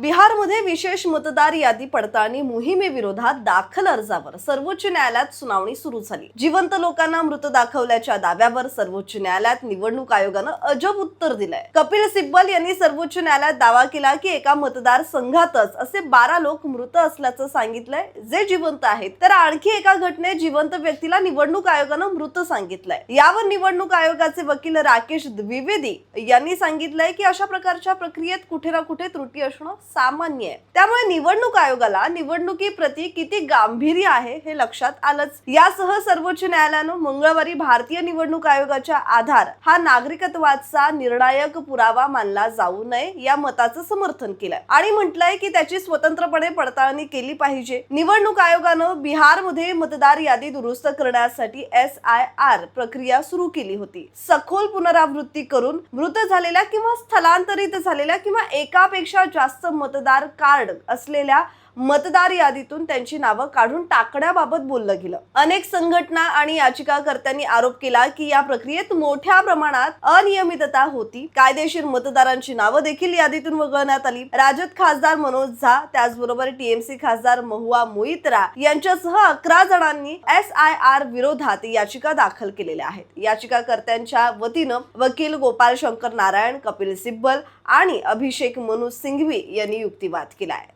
बिहारमध्ये विशेष मतदार यादी पडताळणी मोहिमेविरोधात दाखल अर्जावर सर्वोच्च न्यायालयात सुनावणी सुरू झाली. जिवंत लोकांना मृत दाखवल्याच्या दाव्यावर सर्वोच्च न्यायालयात निवडणूक आयोगानं अजब उत्तर दिलंय. कपिल सिब्बल यांनी सर्वोच्च न्यायालयात दावा केला की एका मतदार संघातच असे बारा लोक मृत असल्याचं सांगितलंय. जे जिवंत आहेत तर आणखी एका घटनेत जिवंत व्यक्तीला निवडणूक आयोगानं मृत सांगितलंय. यावर निवडणूक आयोगाचे वकील राकेश द्विवेदी यांनी सांगितलंय की अशा प्रकारच्या प्रक्रियेत कुठे ना कुठे त्रुटी असणं सामान्य आहे. त्यामुळे निवडणूक आयोगाला निवडणुकीप्रती किती गांभीर्य आहे हे लक्षात आलंच. यासह सर्वोच्च न्यायालयानं मंगळवारी भारतीय निवडणूक आयोगाच्या आधार हा नागरिकत्वाचा निर्णायक पुरावा मानला जाऊ नये या मताचं समर्थन केलंय. आणि म्हटलंय की त्याची स्वतंत्रपणे पडताळणी केली पाहिजे. निवडणूक आयोगानं बिहारमध्ये मतदार यादी दुरुस्त करण्यासाठी एस आय आर प्रक्रिया सुरू केली होती. सखोल पुनरावृत्ती करून मृत झालेल्या किंवा स्थलांतरित झालेल्या किंवा एकापेक्षा जास्त मतदार कार्ड असलेल्या मतदार यादीतून त्यांची नावं काढून टाकण्याबाबत बोललं गेलं. अनेक संघटना आणि याचिकाकर्त्यांनी आरोप केला की या प्रक्रियेत मोठ्या प्रमाणात अनियमितता होती. कायदेशीर मतदारांची नावं देखील यादीतून वगळण्यात आली. राजद खासदार मनोज झा त्याचबरोबर टीएमसी खासदार महुआ मोहित्रा यांच्यासह अकरा जणांनी एस आय आर विरोधात याचिका दाखल केलेल्या आहेत. याचिकाकर्त्यांच्या वतीनं वकील गोपाल शंकर नारायण कपिल सिब्बल आणि अभिषेक मनु सिंघवी यांनी युक्तिवाद केला आहे